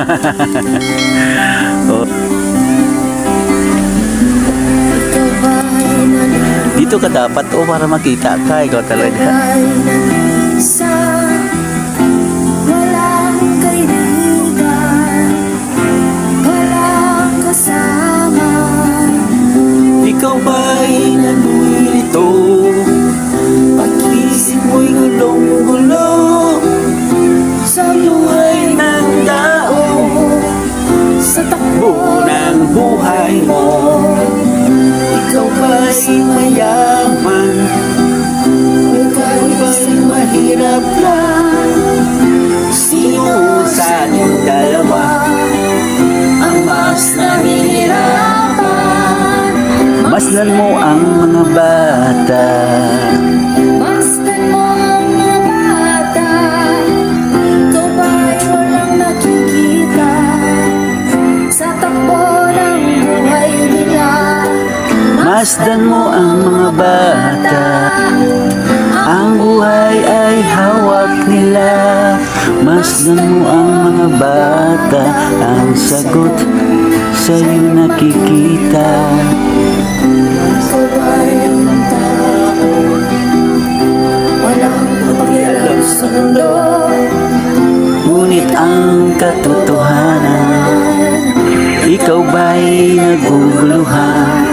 Dito ka dapat oh para makita ka ikaw talaga. Ikaw ba Masdan mo ang mga bata. Masdan mo ang mga bata. Ito ba'y walang nakikita. Sa takbo ng buhay nila. Masdan mo ang mga bata. Ang buhay ay hawak nila. Masdan mo ang mga bata. Ang sagot sa'yo nakikita mundo Ngunit ang katotohanan Ikaw ba'y naguguluhan?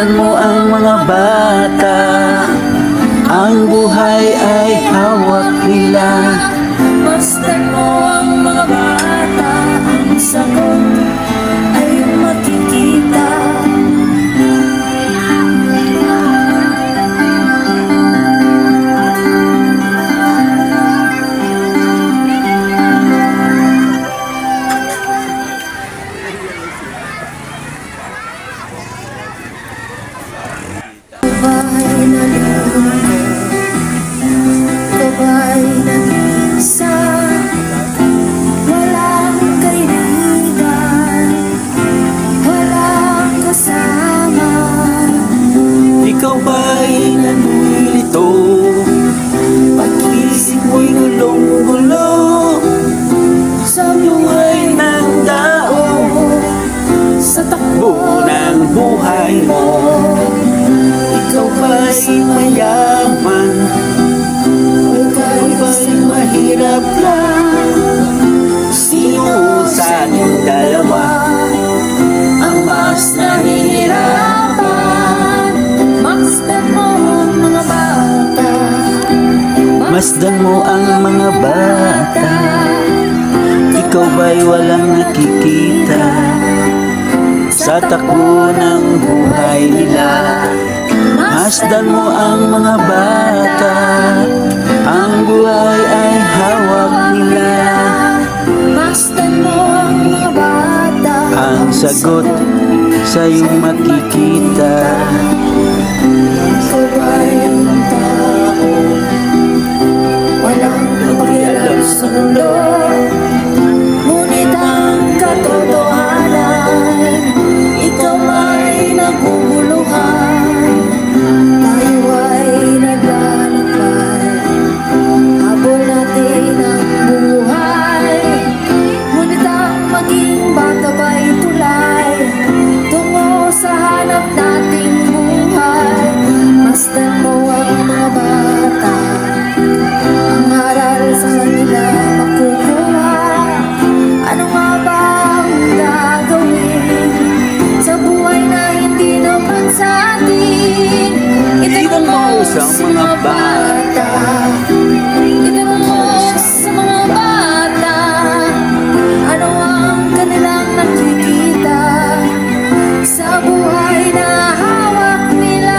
Tingnan mo ang mga bata. Ang buhay Sinumasdan mo ang mga bata. Ikaw ba'y walang nakikita? Sa takbo ng buhay nila. Masdan mo ang mga bata. Ang buhay ay hawak nila. Masdan mo ang mga bata. Ang sagot sa'yong makikita. Ikaw ba'y sa mga bata. Itanong sa mga bata Ano ang kanilang nakikita Sa buhay na hawak nila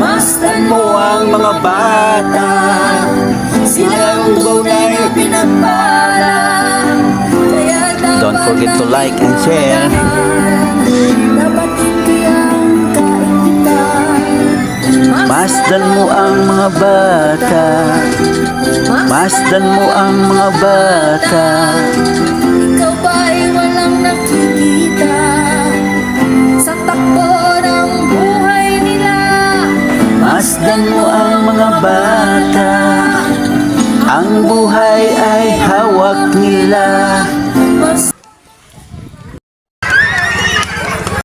Mastan mo ang mga bata. Silang tunay na pinagpala Don't forget to like and share. Masdan mo ang mga bata. Masdan mo ang mga bata. Ikaw ba'y walang nakikita? Sa takbo ng buhay nila. Masdan mo ang mga bata. Ang buhay ay hawak nila